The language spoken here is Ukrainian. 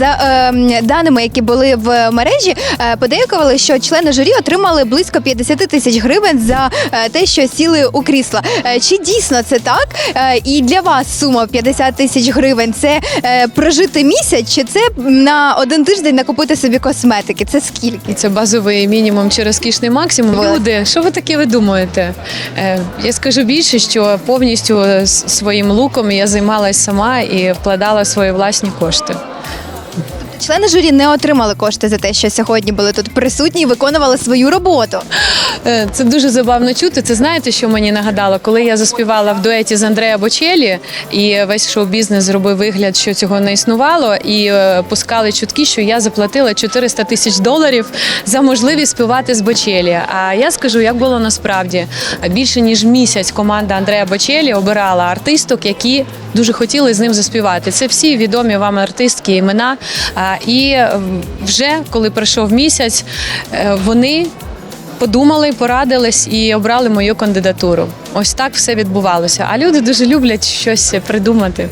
За е, даними, які були в мережі, е, подейкували, що члени журі отримали близько 50 тисяч гривень за е, те, що сіли у крісла. Е, чи дійсно це так? Е, і для вас сума 50 тисяч гривень це е, прожити місяць, чи це на один тиждень накупити собі косметики? Це скільки? Це базовий мінімум чи розкішний максимум. Вот. Люди, що ви таке ви думаєте? Е, я скажу більше, що повністю своїм луком я займалась сама і вкладала свої власні кошти. Члени журі не отримали кошти за те, що сьогодні були тут присутні і виконували свою роботу. Е, Це дуже забавно чути. Це знаєте, що мені нагадало, коли я заспівала в дуеті з Андреа Бочелі, і весь шоу-бізнес зробив вигляд, що цього не існувало, і е, пускали чутки, що я заплатила 400 тисяч доларів за можливість співати з Бочелі. А я скажу, як було насправді більше ніж місяць команда Андреа Бочелі обирала артисток, які дуже хотіли з ним заспівати. Це всі відомі вам артистки імена. І вже коли пройшов місяць, е, вони подумали, порадились і обрали мою кандидатуру. Ось так все відбувалося. А люди дуже люблять щось придумати.